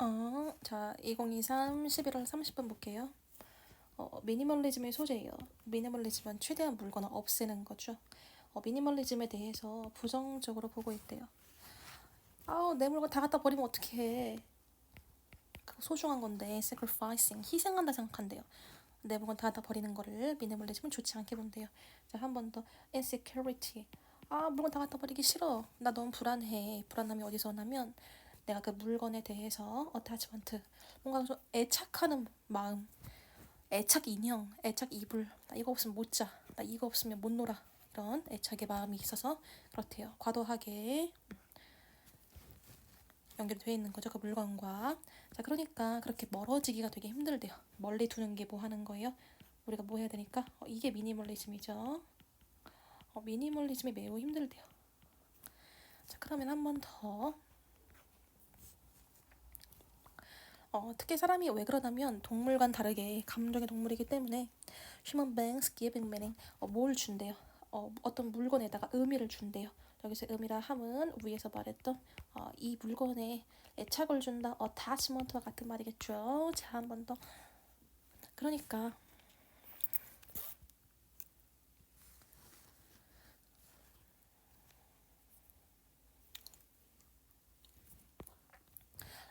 어, 자, 2023 11월 30분 볼게요. 어, 미니멀리즘의 소재예요. 미니멀리즘은 최대한 물건을 없애는 거죠. 어, 미니멀리즘에 대해서 부정적으로 보고 있대요. 아우, 내 물건 다 갖다 버리면 어떡해. 그거 소중한 건데, sacrificing, 희생한다 생각한대요. 내 물건 다 갖다 버리는 거를 미니멀리즘은 좋지 않게 본대요. 자, 한 번 더. insecurity. 아, 물건 다 갖다 버리기 싫어. 나 너무 불안해. 불안함이 어디서 오냐면, 내가 그 물건에 대해서 attachment, 뭔가 좀 애착하는 마음, 애착 인형, 애착 이불, 나 이거 없으면 못 자, 나 이거 없으면 못 놀아. 이런 애착의 마음이 있어서 그렇대요. 과도하게 연결되어 있는 거죠. 그 물건과. 자, 그러니까 그렇게 멀어지기가 되게 힘들대요. 멀리 두는 게 뭐 하는 거예요? 우리가 뭐 해야 되니까? 어, 이게 미니멀리즘이죠. 어, 미니멀리즘이 매우 힘들대요. 자, 그러면 한 번 더. 어, 특히 사람이 왜 그러냐면 동물과는 다르게 감정의 동물이기 때문에 human beings giving meaning 어, 뭘 준대요. 어, 어떤 물건에다가 의미를 준대요. 여기서 의미라 함은 위에서 말했던 어, 이 물건에 애착을 준다. attachment와 같은 말이겠죠. 자, 한 번 더. 그러니까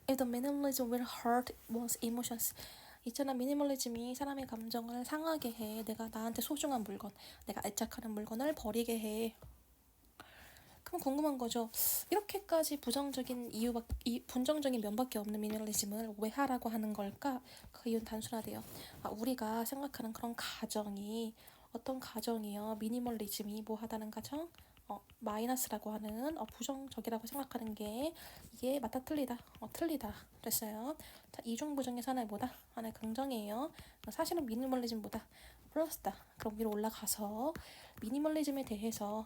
If the minimalism will hurt one's emotions. 있잖아 미니멀리즘이 사람의 감정을 상하게 해. 내가 나한테 소중한 물건, 내가 애착하는 물건을 버리게 해. 그럼 궁금한 거죠. 이렇게까지 부정적인 이유밖, 이 분정적인 면밖에 없는 미니멀리즘을 왜 하라고 하는 걸까? 그 이유는 단순하대요. 아, 우리가 생각하는 그런 가정이 어떤 가정이요? 미니멀리즘이 뭐 하다는 가정? 어, 마이너스라고 하는 어, 부정적이라고 생각하는 게 이게 맞다 틀리다 어, 틀리다 됐어요. 자 이중 부정의 하나의 뭐다 하나의 긍정이에요. 사실은 미니멀리즘보다 플러스다. 그럼 위로 올라가서 미니멀리즘에 대해서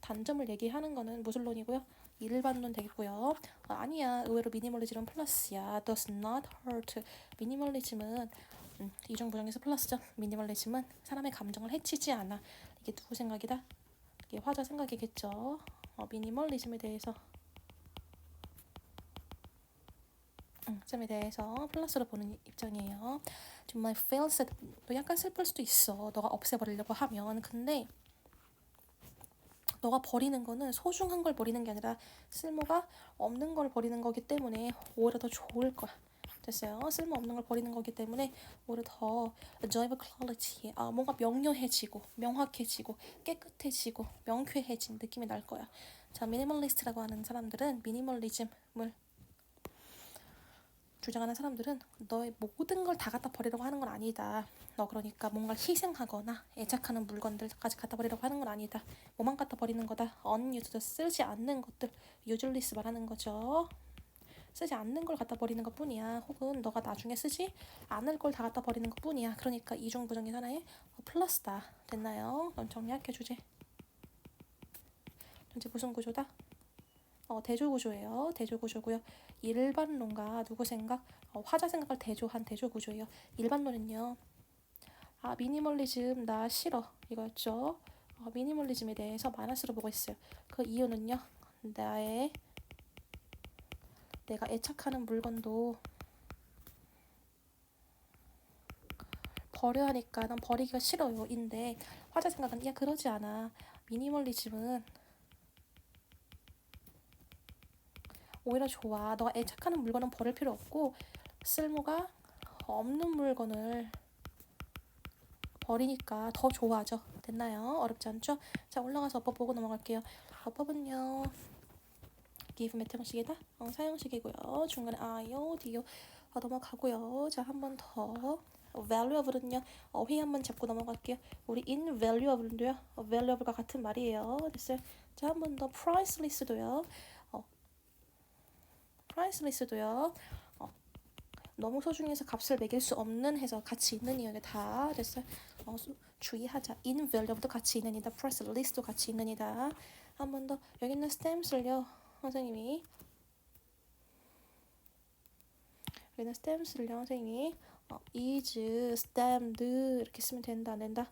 단점을 얘기하는 거는 무술론이고요. 일반론 되겠고요. 아, 아니야 의외로 미니멀리즘은 플러스야. does not hurt. 미니멀리즘은 음, 이중 부정에서 플러스죠. 미니멀리즘은 사람의 감정을 해치지 않아. 이게 누구 생각이다? 이게 화자 생각이겠죠. 어, 미니멀리즘에 대해서 음, 점에 대해서 플러스로 보는 입장이에요. 정말 feel sad. 너 약간 슬플 수도 있어. 너가 없애버리려고 하면. 근데 너가 버리는 거는 소중한 걸 버리는 게 아니라 쓸모가 없는 걸 버리는 거기 때문에 오히려 더 좋을 거야. 됐어요. 쓸모없는 걸 버리는 거기 때문에 오히려 더 enjoyable quality, 아, 뭔가 명료해지고 명확해지고 깨끗해지고 명쾌해진 느낌이 날 거야. 자, 미니멀리스트라고 하는 사람들은 미니멀리즘을 주장하는 사람들은 너의 모든 걸 다 갖다 버리려고 하는 건 아니다. 너 그러니까 뭔가 희생하거나 애착하는 물건들까지 갖다 버리려고 하는 건 아니다. 뭐만 갖다 버리는 거다. unused 쓰지 않는 것들, useless 말하는 거죠. 쓰지 않는 걸 갖다 버리는 것 뿐이야. 혹은 너가 나중에 쓰지 않을 걸 다 갖다 버리는 것 뿐이야. 그러니까 이중 부정의 하나의 플러스다. 됐나요? 그럼 정리할게 주제. 전체 무슨 구조다? 어, 대조 구조예요. 대조 구조고요. 일반론과 누구 생각? 어, 화자 생각을 대조한 대조 구조예요. 일반론은요. 아 미니멀리즘 나 싫어 이거였죠. 어, 미니멀리즘에 대해서 마이너스로 보고 있어요. 그 이유는요. 나의 내가 애착하는 물건도 버려야 하니까 난 버리기가 싫어요. 인데 화자 생각은 야 그러지 않아. 미니멀리즘은 오히려 좋아. 너가 애착하는 물건은 버릴 필요 없고 쓸모가 없는 물건을 버리니까 더 좋아져. 됐나요? 어렵지 않죠? 자 올라가서 어법 보고 넘어갈게요. 어법은요. Give 메트 형식이다. 어, 사용식이고요. 중간에 i요, d요 어, 넘어가고요. 자, 한 번 더. valuable은요. 어휘 한번 잡고 넘어갈게요. 우리 invaluable도요. 어, valuable과 같은 말이에요. 됐어요. 자, 한 번 더. priceless도요. 어, priceless도요. 어, 너무 소중해서 값을 매길 수 없는 해서 같이 있는 이야기 다 됐어요. 어, 주의하자. invaluable도 같이 있는 이다. priceless도 같이 있는 이다. 한 번 더. 여기 있는 stems를요. 선생님이 여기는 stems를요 선생님이 어, is stemmed 이렇게 쓰면 된다 안 된다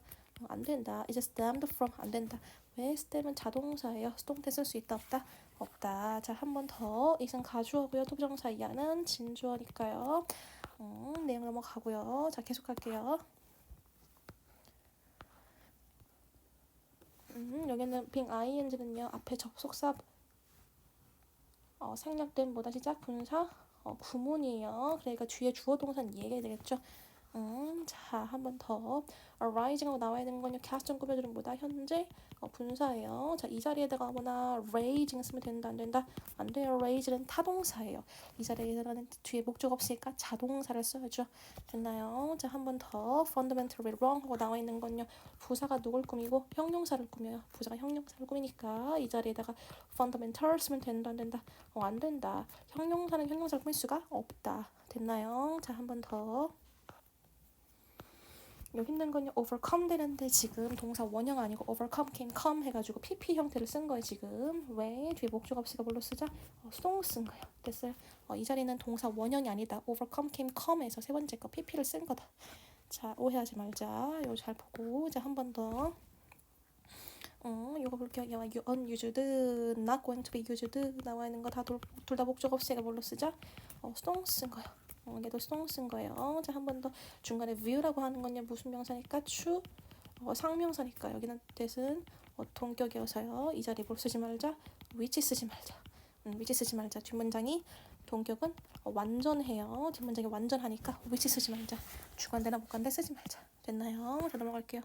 어, 안 된다 is stemmed from 안 된다 왜 stem은 자동사예요. 수동태 쓸 수 있다 없다? 없다. 자, 한 번 더. 이승 가주어고요. 토부정사 이하는 진주어니까요. 음, 내용 넘어가고요. 자, 계속 할게요. 음, 여기는 being ing는요. 앞에 접속사 어, 생략된 뭐다 시작 분사 어, 구문이에요. 그러니까 뒤에 주어 동사는 얘기해야 되겠죠. 음, 자, 한 번 더. arising하고 나와야 되는 건요. 갸스점 꾸며주는 뭐다? 현재 어, 분사예요. 자, 이 자리에다가 뭐나 raising 쓰면 된다, 안 된다? 안 돼요. raise는 타동사예요. 이 자리에다가는 뒤에 목적 없으니까 자동사를 써야죠. 됐나요? 자, 한 번 더. fundamentally wrong 하고 나와 있는 건요. 부사가 누굴 꾸미고 형용사를 꾸며요. 부사가 형용사를 꾸미니까 이 자리에다가 fundamental 쓰면 된다, 안 된다? 어, 안 된다. 형용사는 형용사를 꾸밀 수가 없다. 됐나요? 자, 한 번 더. 여기 있는 건요 overcome 되는데 지금 동사 원형 아니고 overcome can come 해가지고 pp 형태를 쓴 거예요 지금. 왜? 뒤에 목적 없이가 뭘로 쓰자? 어, 수동을 쓴 거예요. 됐어요? 어, 이 자리는 동사 원형이 아니다. overcome can come에서 세 번째 거 pp를 쓴 거다. 자 오해하지 말자. 이거 잘 보고. 자한 번더. 어, 이거 볼게요. 야, you unused, not going to be used. 나와 있는 거 다 둘 다 목적 없이가 뭘로 쓰자? 어, 수동 쓴 거예요. 어, 얘도 수동 쓴 거예요. 자, 한 번 더 중간에 view라고 하는 건요 무슨 명사니까 추 어, 상명사니까 여기는 뜻은 어, 동격이어서요. 이 자리 뭘 쓰지 말자. which 쓰지 말자. 음, which 쓰지 말자. 뒷문장이 동격은 어, 완전해요. 뒷문장이 완전하니까 which 쓰지 말자. 주관대나 목관대 쓰지 말자. 됐나요? 자 넘어갈게요.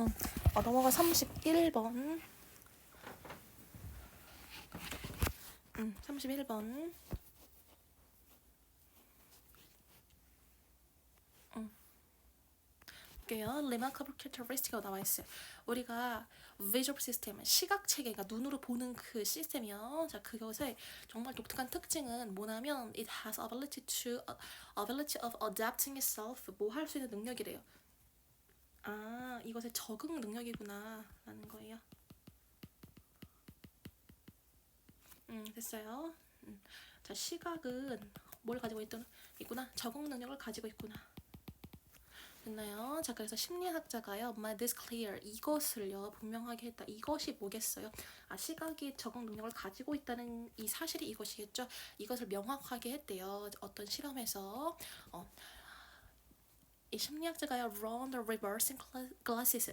응. 어, 넘어가 31번. 응, 31번. 응. 볼게요. remarkable characteristic가 나와 있어요. 우리가 visual system, 시각 체계가 눈으로 보는 그 시스템이요. 자, 그것의 정말 독특한 특징은 뭐냐면 it has ability to ability of adapting itself 뭐 할 수 있는 능력이래요. 아, 이것의 적응 능력이구나 라는 거예요. 음, 됐어요. 음. 자, 시각은 뭘 가지고 있던 있구나. 적응 능력을 가지고 있구나. 됐나요? 자, 그래서 심리학자가요, my this clear 이것을요 분명하게 했다. 이것이 뭐겠어요? 아, 시각이 적응 능력을 가지고 있다는 이 사실이 이것이겠죠. 이것을 명확하게 했대요. 어떤 실험에서 어, 이 심리학자가요, the reversing glasses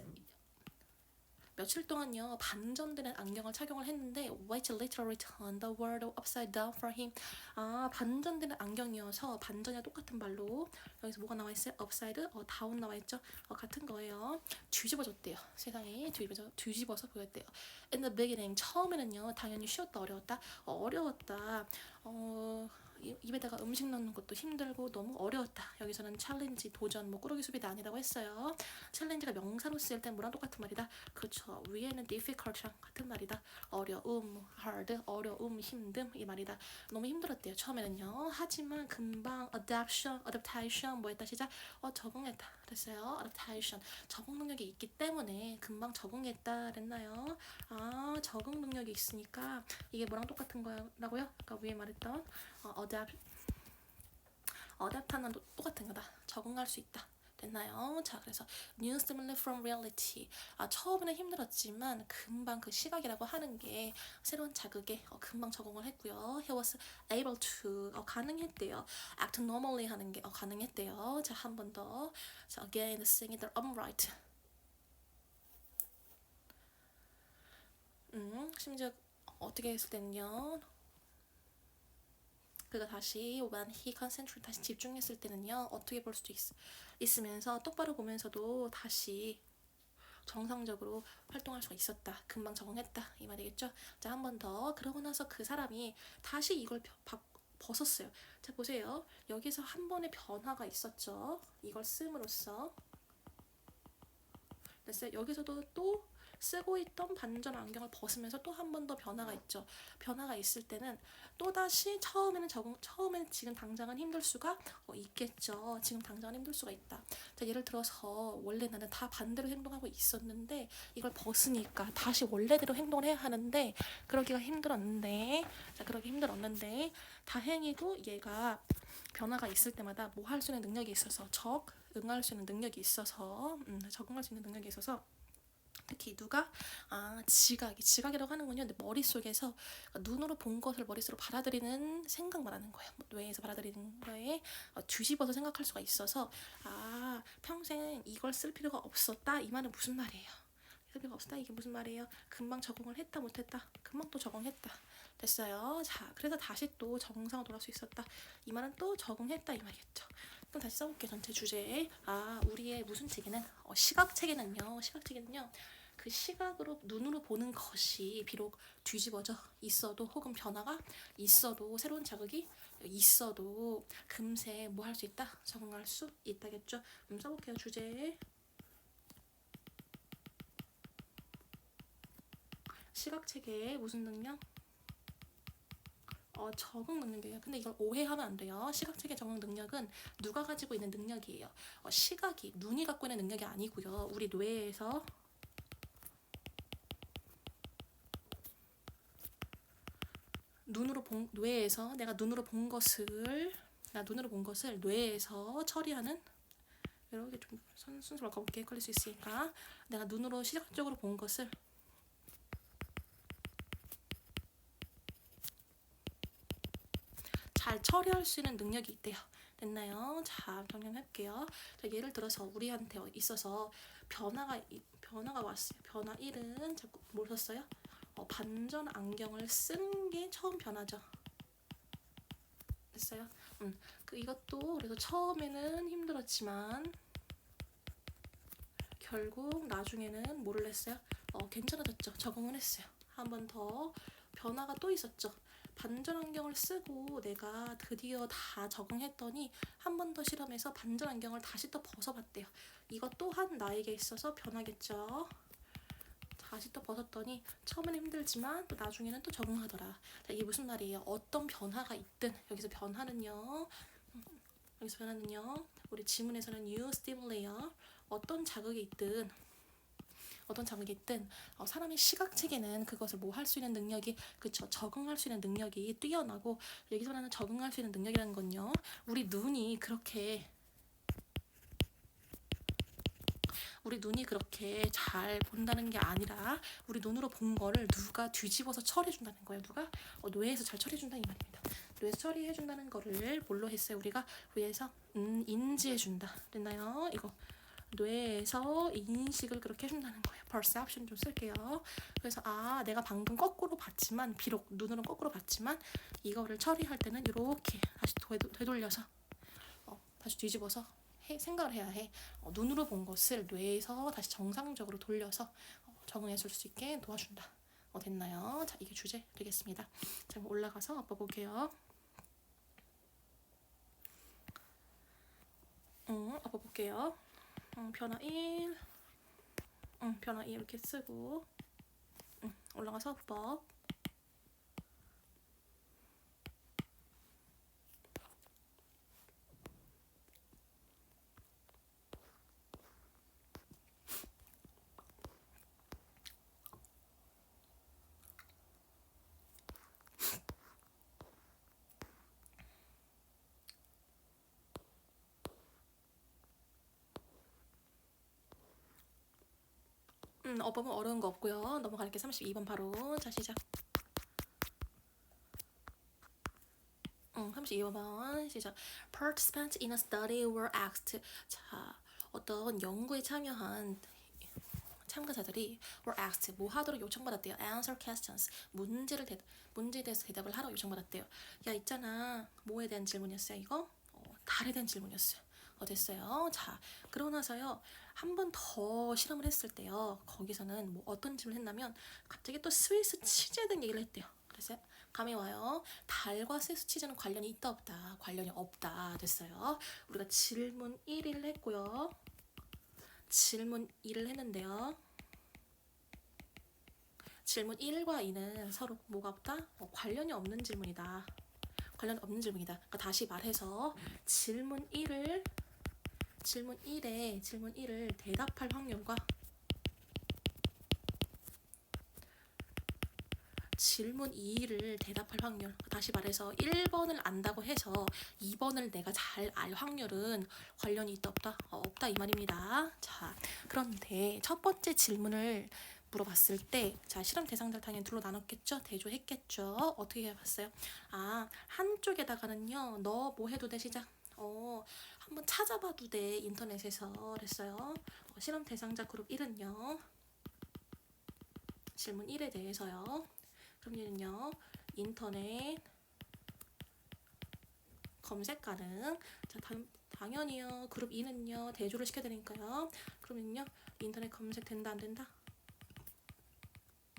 며칠 동안요 반전되는 안경을 착용을 했는데 which literally turned the world upside down for him. 아 반전되는 안경이어서 반전이랑 똑같은 말로 여기서 뭐가 나와 있어요? upside, 어 down 나와 있죠? 어 같은 거예요. 뒤집어졌대요. 세상에 뒤집어져 뒤집어서 보였대요. In the beginning 처음에는요 당연히 쉬웠다 어려웠다 어, 어려웠다. 어 입에다가 음식 넣는 것도 힘들고 너무 어려웠다. 여기서는 챌린지, 도전, 뭐 꾸러기 수비도 아니라고 했어요. 챌린지가 명사로 쓰일 땐 뭐랑 똑같은 말이다. 그렇죠. 위에는 difficult랑 같은 말이다. 어려움, hard, 어려움, 힘듦 이 말이다. 너무 힘들었대요. 처음에는요. 하지만 금방 adaptation, adaptation 뭐 했다 시작? 어 적응했다. 그랬어요. adaptation 적응 능력이 있기 때문에 금방 적응했다 그랬나요? 아 적응 능력이 있으니까 이게 뭐랑 똑같은 거라고요? 아까 위에 말했던 어, 어댑 어댑하는 똑같은 거다. 적응할 수 있다. 됐나요? 자, 그래서 new stimuli from reality. 아, 처음에는 힘들었지만 금방 그 시각이라고 하는 게 새로운 자극에 어, 금방 적응을 했고요. He was able to 어, 가능했대요. act normally 하는 게 어, 가능했대요. 자, 한 번 더. 자, again, singing the upright. 음, 심지어 어떻게 했을 때는요. 그가 다시 when he concentrate 다시 집중했을 때는요 어떻게 볼 수도 있, 있으면서 똑바로 보면서도 다시 정상적으로 활동할 수가 있었다. 금방 적응했다. 이 말이겠죠? 자, 한 번 더. 그러고 나서 그 사람이 다시 이걸 바, 벗었어요. 자, 보세요. 여기서 한 번의 변화가 있었죠. 이걸 씀으로써. 됐어요. 여기서도 또 쓰고 있던 반전 안경을 벗으면서 또 한 번 더 변화가 있죠. 변화가 있을 때는 또 다시 처음에는 적응, 처음에는 지금 당장은 힘들 수가 어, 있겠죠. 지금 당장은 힘들 수가 있다. 자, 예를 들어서 원래 나는 다 반대로 행동하고 있었는데 이걸 벗으니까 다시 원래대로 행동을 해야 하는데 그러기가 힘들었는데 자, 그러기 힘들었는데 다행히도 얘가 변화가 있을 때마다 뭐 할 수 있는 능력이 있어서 적 응할 수 있는 능력이 있어서 음, 적응할 수 있는 능력이 있어서 누가 아 지각이 지각이라고 하는군요. 근데 머릿속에서 눈으로 본 것을 머릿속으로 받아들이는 생각 말하는 거예요. 뭐 뇌에서 받아들이는 거에 어, 뒤집어서 생각할 수가 있어서 아 평생 이걸 쓸 필요가 없었다 이 말은 무슨 말이에요? 쓸 필요가 없었다 이게 무슨 말이에요? 금방 적응을 했다 못했다 금방 또 적응했다 됐어요. 자 그래서 다시 또 정상으로 돌아올 수 있었다 이 말은 또 적응했다 이 말이겠죠. 그럼 다시 써볼게요. 전체 주제에 아 우리의 무슨 체계는 어, 시각 체계는요. 시각 체계는요. 그 시각으로 눈으로 보는 것이 비록 뒤집어져 있어도 혹은 변화가 있어도 새로운 자극이 있어도 금세 뭐 할 수 있다 적응할 수 있다겠죠. 음, 써볼게요 주제에 시각 체계의 무슨 능력? 어, 적응 능력이에요. 근데 이걸 오해하면 안 돼요. 시각 체계 적응 능력은 누가 가지고 있는 능력이에요. 어, 시각이 눈이 갖고 있는 능력이 아니고요. 우리 뇌에서 눈으로 본 뇌에서 내가 눈으로 본 것을 나 눈으로 본 것을 뇌에서 처리하는 이렇게 좀 순, 순서로 가볼게 걸릴 수 있으니까 내가 눈으로 시각적으로 본 것을 처리할 수 있는 능력이 있대요. 됐나요? 자, 정리할게요. 자, 예를 들어서 우리한테 있어서 변화가 이- 변화가 왔어요. 변화 1은 자꾸 뭘 썼어요? 어, 반전 안경을 쓴 게 처음 변화죠. 됐어요? 음, 그 이것도 그래서 처음에는 힘들었지만 결국 나중에는 뭐를 했어요? 어, 괜찮아졌죠. 적응을 했어요. 한 번 더 변화가 또 있었죠. 반전 안경을 쓰고 내가 드디어 다 적응했더니 한 번 더 실험해서 반전 안경을 다시 또 벗어봤대요. 이것 또한 나에게 있어서 변하겠죠. 다시 또 벗었더니 처음에는 힘들지만 또 나중에는 또 적응하더라. 자, 이게 무슨 말이에요? 어떤 변화가 있든 여기서 변화는요. 음, 여기서 변화는요. 우리 지문에서는 new stimuli 어떤 자극이 있든 어떤 있든 어, 사람의 시각 체계는 그것을 뭐 할 수 있는 능력이 그쵸 적응할 수 있는 능력이 뛰어나고 여기서 말하는 적응할 수 있는 능력이라는 건요. 우리 눈이 그렇게 우리 눈이 그렇게 잘 본다는 게 아니라 우리 눈으로 본 거를 누가 뒤집어서 처리해 준다는 거예요. 누가 어, 뇌에서 잘 처리해 준다 이 말입니다. 뇌에서 처리해 준다는 거를 뭘로 했어요? 우리가 위에서 음, 인지해 준다. 됐나요? 이거 뇌에서 인식을 그렇게 해준다는 거예요. perception 좀 쓸게요. 그래서 아 내가 방금 거꾸로 봤지만 비록 눈으로 거꾸로 봤지만 이거를 처리할 때는 이렇게 다시 되돌- 되돌 려서 어, 다시 뒤집어서 해, 생각을 해야 해. 어, 눈으로 본 것을 뇌에서 다시 정상적으로 돌려서 어, 적응해 줄 수 있게 도와준다. 어, 됐나요? 자, 이게 주제 되겠습니다. 자, 올라가서 아빠 볼게요. 음, 아빠 볼게요. 음, 변화 1. 음, 변화 2 이렇게 쓰고. 음, 올라가서 법. 음, 어법은 어려운 거 없고요. 넘어갈게 32번 바로. 자, 시작. 음, 32번 시작. Participants in a study were asked. 자, 어떤 연구에 참여한 참가자들이 were asked 뭐 하도록 요청받았대요. Answer questions 문제를 대, 문제에 대해서 대답을 하러 요청받았대요. 야 있잖아 뭐에 대한 질문이었어요 이거? 어, 달에 대한 질문이었어요. 어, 됐어요. 자 그러고 나서요 한 번 더 실험을 했을 때요 거기서는 뭐 어떤 질문을 했냐면 갑자기 또 스위스 치즈에 대한 얘기를 했대요. 그래서 감이 와요. 달과 스위스 치즈는 관련이 있다 없다 관련이 없다 됐어요. 우리가 질문 1을 했고요. 질문 2를 했는데요. 질문 1과 2는 서로 뭐가 없다? 어, 관련이 없는 질문이다. 관련 없는 질문이다. 그러니까 다시 말해서 질문 1을 질문 1에 질문 1을 대답할 확률과 질문 2를 대답할 확률. 다시 말해서 1번을 안다고 해서 2번을 내가 잘 알 확률은 관련이 있다 없다? 어, 없다 이 말입니다. 자, 그런데 첫 번째 질문을 물어봤을 때, 자, 실험 대상자를 당연히 둘로 나눴겠죠? 대조했겠죠? 어떻게 해봤어요? 아, 한쪽에다가는요, 너 뭐 해도 돼, 시작. 어, 한번 찾아봐도 돼, 인터넷에서. 그랬어요. 어, 실험 대상자 그룹 1은요, 질문 1에 대해서요. 그럼 얘는요, 인터넷 검색 가능. 자, 당, 당연히요, 그룹 2는요, 대조를 시켜야 되니까요. 그러면요, 인터넷 검색 된다, 안 된다?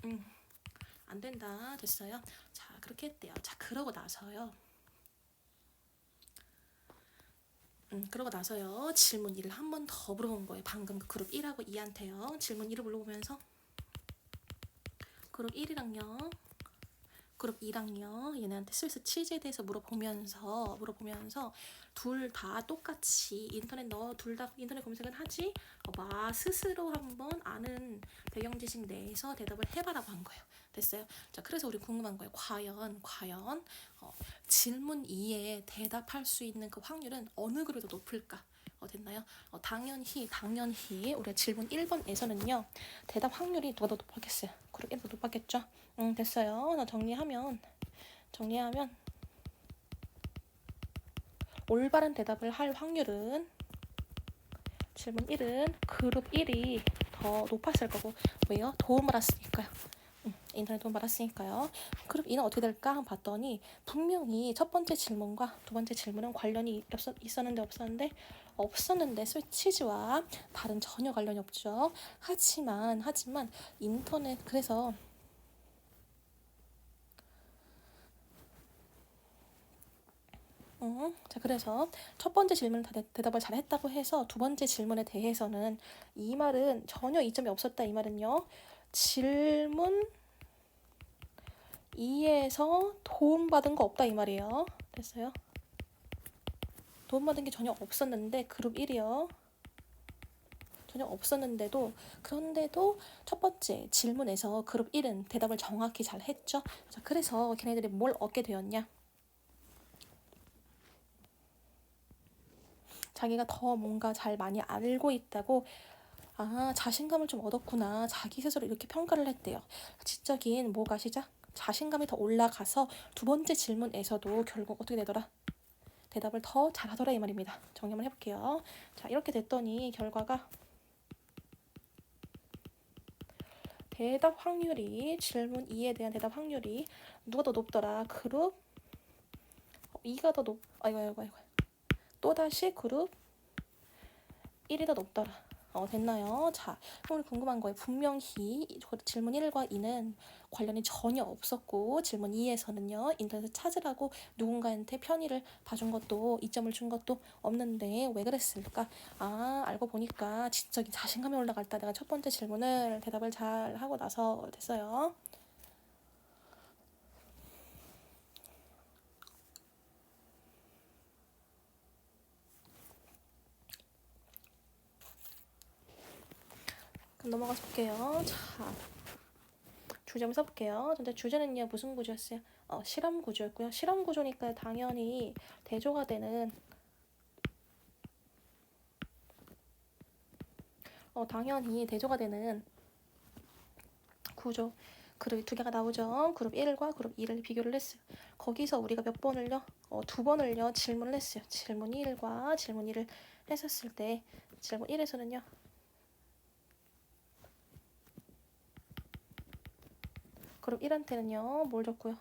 음, 안 된다. 됐어요. 자, 그렇게 했대요. 자, 그러고 나서요. 음, 그러고 나서요. 질문 1을 한 번 더 물어본 거예요. 방금 그 그룹 1하고 2한테요. 질문 1을 물어보면서 그룹 1이랑요. 그룹 2랑요. 얘네한테 스위스 치즈에 대해서 물어보면서 물어보면서 둘 다 똑같이 인터넷 너 둘 다 인터넷 검색은 하지? 어, 마 스스로 한번 아는 배경 지식 내에서 대답을 해봐라고 한 거예요. 됐어요? 자, 그래서 우리 궁금한 거예요. 과연, 과연 어, 질문 2에 대답할 수 있는 그 확률은 어느 그룹이 더 높을까? 어, 됐나요? 어, 당연히, 당연히 우리가 질문 1번에서는요. 대답 확률이 누가 더 높았겠어요? 그룹 1더 높았겠죠? 응, 됐어요. 나 정리하면, 정리하면 올바른 대답을 할 확률은 질문 1은 그룹 1이 더 높았을 거고 왜요? 도움을 받았으니까요. 음, 인터넷 도움 받았으니까요. 그룹 2는 어떻게 될까 봤더니 분명히 첫 번째 질문과 두 번째 질문은 관련이 있었는데 없었는데 없었는데 스위치즈와 다른 전혀 관련이 없죠. 하지만 하지만 인터넷 그래서 음, 자, 그래서 첫 번째 질문 다 대, 대답을 잘 했다고 해서 두 번째 질문에 대해서는 이 말은 전혀 이점이 없었다. 이 말은요. 질문 2에서 도움받은 거 없다. 이 말이에요. 됐어요? 도움받은 게 전혀 없었는데 그룹 1이요. 전혀 없었는데도 그런데도 첫 번째 질문에서 그룹 1은 대답을 정확히 잘 했죠. 자, 그래서 걔네들이 뭘 얻게 되었냐? 자기가 더 뭔가 잘 많이 알고 있다고 아 자신감을 좀 얻었구나 자기 스스로 이렇게 평가를 했대요 지적인 뭐가 시작 자신감이 더 올라가서 두 번째 질문에서도 결국 어떻게 되더라 대답을 더 잘하더라 이 말입니다. 정리을 해볼게요. 자 이렇게 됐더니 결과가 대답 확률이 질문 2에 대한 대답 확률이 누가 더 높더라? 그룹 2가 더 높 아이고 아이고 아이고. 또다시 그룹 1이 더 높더라. 어, 됐나요? 자, 오늘 궁금한 거예요. 분명히 질문 1과 2는 관련이 전혀 없었고 질문 2에서는요. 인터넷에 찾으라고 누군가한테 편의를 봐준 것도 이점을 준 것도 없는데 왜 그랬을까? 아, 알고 보니까 지적인 자신감이 올라갈 때 내가 첫 번째 질문을 대답을 잘 하고 나서 됐어요. 넘어가서 볼게요. 자, 주제 한번 써볼게요. 근데 주제는요, 무슨 구조였어요? 어, 실험 구조였고요. 실험 구조니까 당연히 대조가 되는 어, 당연히 대조가 되는 구조. 그룹이 두 개가 나오죠. 그룹 1과 그룹 2를 비교를 했어요. 거기서 우리가 몇 번을요? 어, 두 번을요. 질문을 했어요. 질문 1과 질문 2를 했었을 때 질문 1에서는요. 그룹 1한테는요. 뭘 줬고요?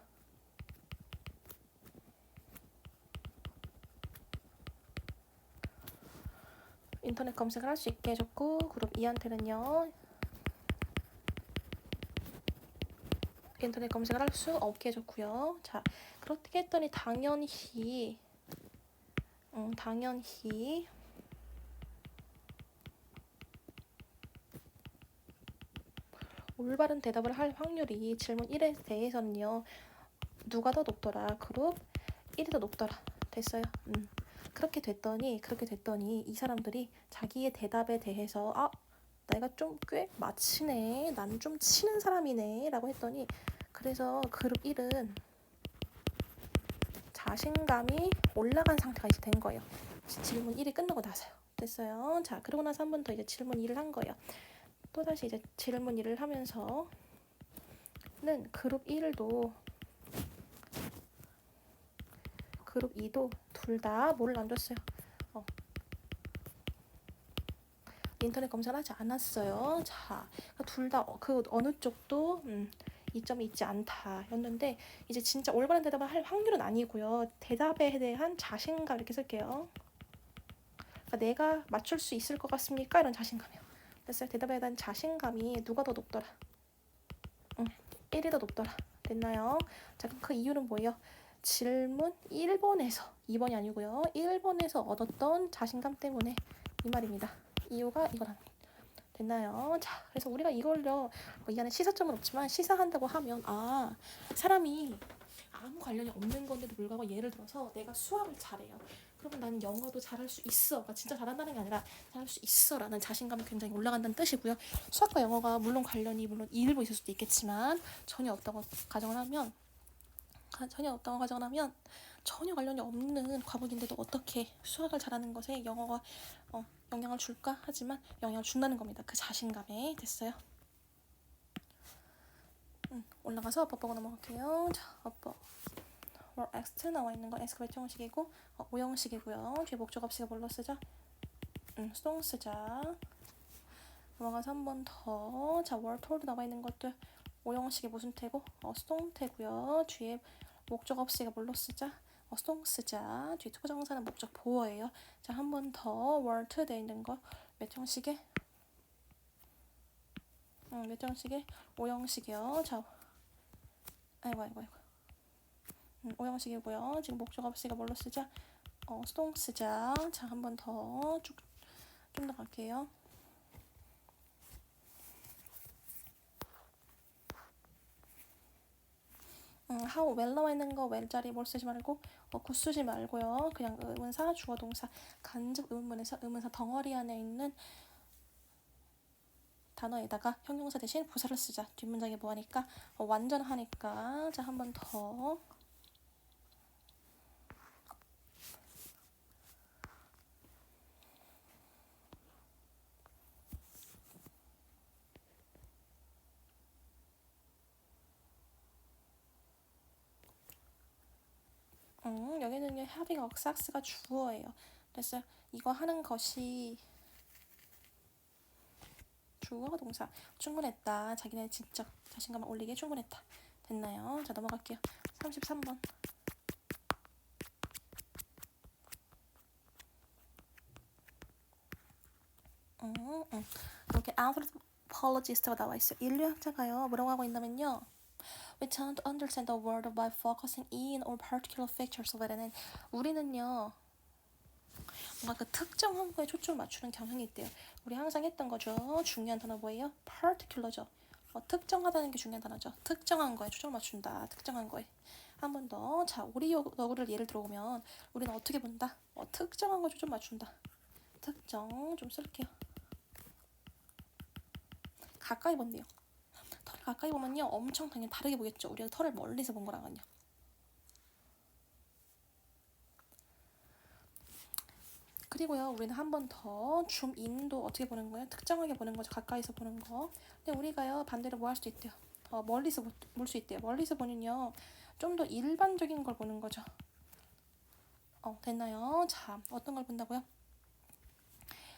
인터넷 검색을 할 수 있게 해줬고 그룹 2한테는요. 인터넷 검색을 할 수 없게 해줬고요. 자, 그렇게 했더니 당연히 음, 당연히 올바른 대답을 할 확률이 질문 1에 대해서는요. 누가 더 높더라? 그룹 1이 더 높더라. 됐어요. 음. 그렇게 됐더니 그렇게 됐더니 이 사람들이 자기의 대답에 대해서 아 내가 좀 꽤 맞히네. 난 좀 치는 사람이네. 라고 했더니 그래서 그룹 1은 자신감이 올라간 상태가 된 거예요. 질문 1이 끝나고 나서요. 됐어요. 자, 그러고 나서 한 번 더 이제 질문 2를 한 거예요. 또다시 이제 질문 2를 하면서는 그룹 1도 그룹 2도 둘다 뭐를 안 줬어요. 어. 인터넷 검사를 하지 않았어요. 자, 둘 다 그 어느 쪽도 음, 이점이 있지 않다였는데 이제 진짜 올바른 대답을 할 확률은 아니고요. 대답에 대한 자신감 이렇게 쓸게요. 그러니까 내가 맞출 수 있을 것 같습니까? 이런 자신감이요. 됐어요. 대답에 대한 자신감이 누가 더 높더라? 응, 1이 더 높더라. 됐나요? 자, 그럼 그 이유는 뭐예요? 질문 1번에서 2번이 아니고요. 1번에서 얻었던 자신감 때문에 이 말입니다. 이유가 이거랍니다. 됐나요? 자, 그래서 우리가 이걸요, 뭐이 안에 시사점은 없지만 시사한다고 하면, 아, 사람이 아무 관련이 없는 건데도 불구하고 예를 들어서 내가 수학을 잘해요. 그러면 나는 영어도 잘할 수 있어. 그러니까 진짜 잘한다는 게 아니라 잘할 수 있어라는 자신감이 굉장히 올라간다는 뜻이고요. 수학과 영어가 물론 관련이 물론 일부 있을 수도 있겠지만 전혀 없다고 가정을 하면 가, 전혀 없다고 가정을 하면 전혀 관련이 없는 과목인데도 어떻게 수학을 잘하는 것에 영어가 어, 영향을 줄까 하지만 영향을 준다는 겁니다. 그 자신감에 됐어요. 음, 올라가서 보고 넘어갈게요. 자, 어법. 월 X 나와 있는 건 X가 몇 형식이고 어, 5형식이고요. 뒤에 목적 없이가 뭘로 쓰자? 음, 수동 쓰자. 넘어가서 한 번 더. 자, 월 톨드 나와 있는 것들 5형식이 무슨 태고? 어, 수동 태고요. 뒤에 목적 없이가 뭘로 쓰자? 어, 수동 쓰자. 뒤에 투부정사는 목적 보어예요. 자, 한 번 더. 월트 돼 있는 거 몇 형식에? 음, 몇 형식에? 5형식이요. 자, 아이고 아이고 아이고. 음, 5형식이고요. 지금 목적 없이가 뭘로 쓰자? 어, 수동 쓰자. 자, 한 번 더 쭉 좀 더 갈게요. 음, how 나와 있는 거 well자리 뭘 쓰지 말고 어, 굿 쓰지 말고요. 그냥 의문사, 주어, 동사, 간접 의문문에서 의문사 덩어리 안에 있는 단어에다가 형용사 대신 부사를 쓰자. 뒷문장에 뭐하니까 어, 완전하니까 자 한 번 더. 음, 여기는요, having 억삭스가 주어예요. 그래서 이거 하는 것이 주어 동사 충분했다. 자기네 진짜 자신감을 올리기에 충분했다. 됐나요? 자 넘어갈게요. 33번. 음, 음. 이렇게 anthropologist가 나와 있어요. 인류 학자가요. 뭐라고 하고 있냐면요. We tend to understand the world by focusing in or particular features of it는 우리는요. 뭔가 그 특정한 거에 초점을 맞추는 경향이 있대요. 우리 항상 했던 거죠. 중요한 단어 뭐예요? particular죠. 어, 특정하다는 게 중요한 단어죠. 특정한 거에 초점을 맞춘다. 특정한 거에. 한 번 더. 자, 우리 너구를 예를 들어보면 우리는 어떻게 본다? 어, 특정한 거에 초점 맞춘다. 특정 좀 쓸게요. 가까이 본대요. 털을 가까이 보면요. 엄청 당연히 다르게 보겠죠. 우리가 털을 멀리서 본 거랑은요. 그리고요, 우리는 한 번 더 줌인도 어떻게 보는 거예요? 특정하게 보는 거죠. 가까이서 보는 거. 근데 우리가요, 반대로 뭐 할 수도 있대요. 어, 멀리서 볼 수 있대요. 멀리서 보는요, 좀 더 일반적인 걸 보는 거죠. 어, 됐나요? 자, 어떤 걸 본다고요?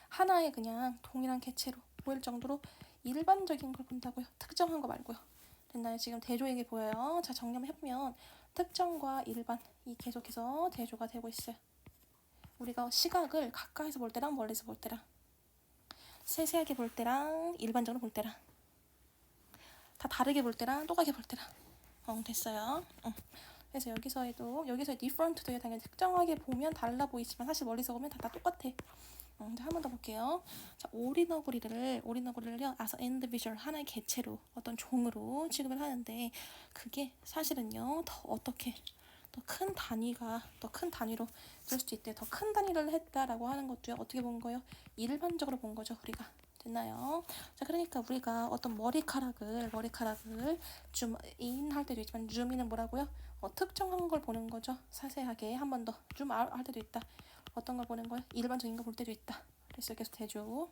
하나의 그냥 동일한 개체로 보일 정도로 일반적인 걸 본다고요. 특정한 거 말고요. 됐나요? 지금 대조에게 보여요. 자, 정리해보면 특정과 일반 이 계속해서 대조가 되고 있어요. 우리가 시각을 가까이서 볼 때랑 멀리서 볼 때랑 세세하게 볼 때랑 일반적으로 볼 때랑 다 다르게 볼 때랑 똑같게 볼 때랑 어, 됐어요. 어. 그래서 여기서에도 여기서의 different도 당연히 특정하게 보면 달라 보이지만 사실 멀리서 보면 다, 다 똑같아. 음, 한번 더 볼게요. 자, 올인어구리를 올인어구리를요, as an individual 하나의 개체로 어떤 종으로 취급을 하는데 그게 사실은요 더 어떻게 더 큰 단위가 더 큰 단위로 될 수도 있대. 더 큰 단위를 했다라고 하는 것도요 어떻게 본 거예요? 일반적으로 본 거죠 우리가. 됐나요? 자, 그러니까 우리가 어떤 머리카락을 머리카락을 줌인 할 때도 있지만 줌인은 뭐라고요? 어, 특정한 걸 보는 거죠. 자세하게 한 번 더 줌 아웃 할 때도 있다. 어떤 걸 보는 거예요? 일반적인 거 볼 때도 있다. 그래서 계속 대죠.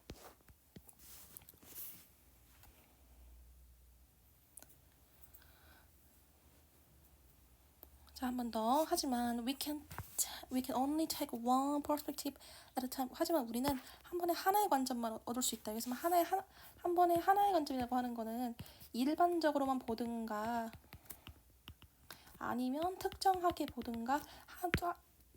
자, 한 번 더. 하지만 we can we can only take one perspective at a time. 하지만 우리는 한 번에 하나의 관점만 얻을 수 있다. 그래서 하나의 한, 한 번에 하나의 관점이라고 하는 거는 일반적으로만 보든가 아니면 특정하게 보든가 한,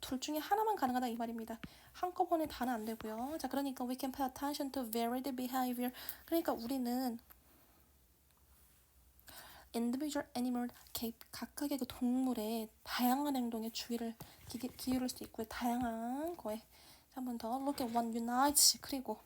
둘 중에 하나만 가능하다 이 말입니다. 한꺼번에 다는 안 되고요. 자, 그러니까 we can pay attention to varied behavior. 그러니까 우리는 individual animal 개, 각각의 그 동물의 다양한 행동에 주의를 기, 기울일 수도 있고요. 다양한 거에 한 번 더 look at what unites 그리고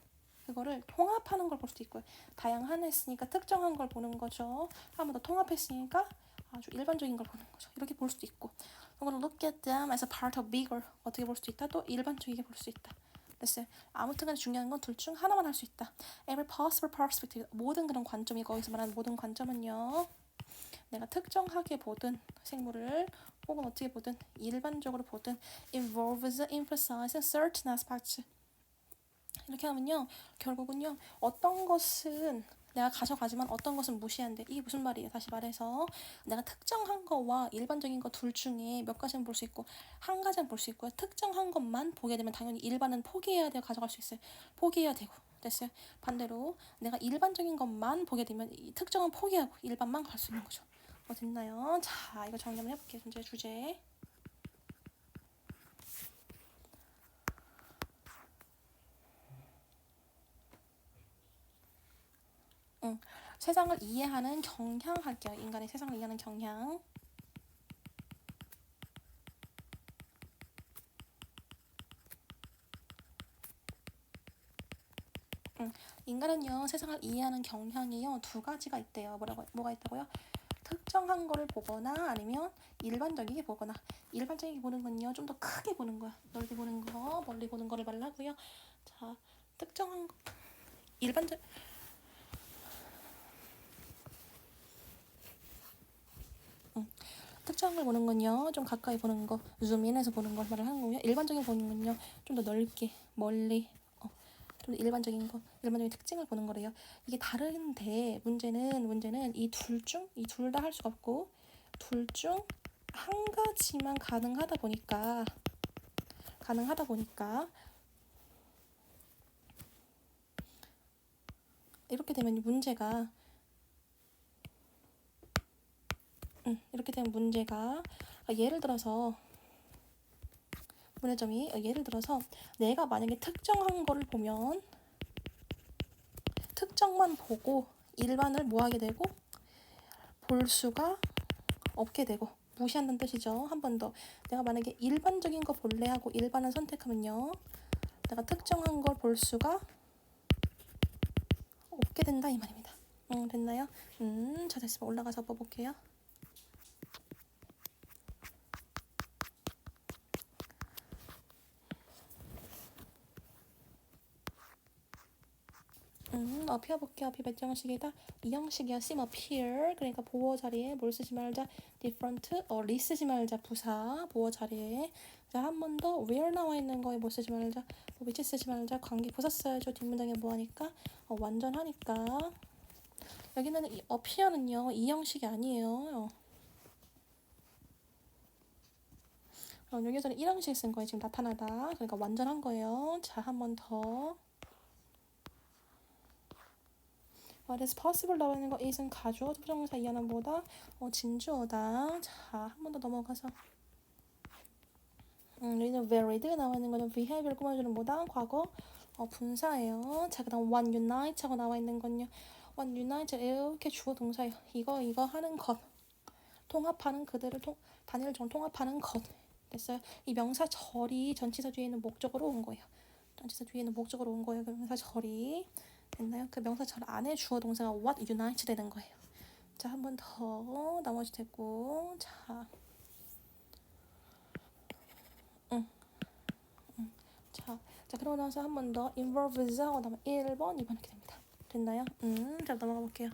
그거를 통합하는 걸 볼 수도 있고요. 다양한 했으니까 특정한 걸 보는 거죠. 한 번 더 통합했으니까 아주 일반적인 걸 보는 거죠. 이렇게 볼 수도 있고. 이거는 look at them as a part of bigger 어떻게 볼 수도 있다. 또 일반적이게 볼 수 있다. 됐어요. 아무튼 간에 중요한 건 둘 중 하나만 할 수 있다. Every possible perspective 모든 그런 관점이 거기서 말하는 모든 관점은요. 내가 특정하게 보든 생물을 혹은 어떻게 보든 일반적으로 보든 involves emphasizing certain aspects 이렇게 하면요 결국은요 어떤 것은 내가 가져가지만 어떤 것은 무시한대 이게 무슨 말이에요? 다시 말해서 내가 특정한 거와 일반적인 거 둘 중에 몇 가지는 볼 수 있고 한 가지는 볼 수 있고요. 특정한 것만 보게 되면 당연히 일반은 포기해야 되고 가져갈 수 있어요. 포기해야 되고. 됐어요? 반대로 내가 일반적인 것만 보게 되면 이 특정은 포기하고 일반만 갈 수 있는 거죠. 뭐 됐나요? 자, 이거 정리 한번 해볼게요. 현재 주제. 응, 세상을 이해하는 경향 할게요. 인간의 세상을 이해하는 경향. 응, 인간은요 세상을 이해하는 경향이요 두 가지가 있대요. 뭐라고 뭐가 있다고요? 특정한 거를 보거나 아니면 일반적이게 보거나 일반적이게 보는 건요 좀 더 크게 보는 거야 넓게 보는 거 멀리 보는 거를 말하고요 자 특정한 거 일반적 응. 특정한 걸 보는 건요. 좀 가까이 보는 거 줌인해서 보는 걸 말을 하는 거고요. 일반적인 보는 건요. 좀 더 넓게 멀리 좀 일반적인 거, 일반적인 특징을 보는 거래요. 이게 다른데 문제는 문제는 이 둘 중 이 둘 다 할 수가 없고 둘 중 한 가지만 가능하다 보니까 가능하다 보니까 이렇게 되면 문제가 음, 이렇게 되면 문제가 예를 들어서 문제점이 예를 들어서 내가 만약에 특정한 거를 보면 특정만 보고 일반을 뭐 하게 되고 볼 수가 없게 되고 무시한다는 뜻이죠. 한 번 더. 내가 만약에 일반적인 거 볼래 하고 일반을 선택하면요. 내가 특정한 걸 볼 수가 없게 된다 이 말입니다. 음, 됐나요? 음, 자 됐으면 올라가서 뽑아볼게요. 음, 어, 피워볼게요. 피몇 형식이다? 이 형식이야. sim appear. 그러니까 보호 자리에 뭘 쓰지 말자. different. 어, 리 쓰지 말자. 부사. 보호 자리에. 자, 한 번 더. where 나와 있는 거에 뭐 쓰지 말자. 뭐 which 쓰지 말자. 관계 부사 써야죠. 뒷문장에 뭐 하니까? 어, 완전하니까. 여기는 이 appear는요. 이 형식이 아니에요. 어, 여기서는 1형식 쓴 거예요. 지금 나타나다. 그러니까 완전한 거예요. 자, 한 번 더. What is possible 나와 있는 거 is은 가주어 부정사 이하는 보다 어, 진주어다. 자, 한 번 더 넘어가서 음, 여기는 varied 나와 있는 거는 behavior 꾸며주는 보다 과거 어, 분사예요. 자, 그 다음 one unite 하고 나와 있는 건요. one unite 이렇게 주어 동사예요. 이거 이거 하는 것 통합하는 그들을 통, 좀 통합하는 것 됐어요. 이 명사 절이 전치사 뒤에 있는 목적으로 온 거예요. 전치사 뒤에 있는 목적으로 온 거예요. 그 명사 절이 됐나요? 그 명사 절 안에 주어 동사가 what unite 되는 거예요. 자, 한 번 더 나머지 됐고 자. 자, 자 그러고 나서 한 번 더 involves 하고 나면 1번, 2번 이렇게 됩니다. 됐나요? 음, 자 넘어가 볼게요.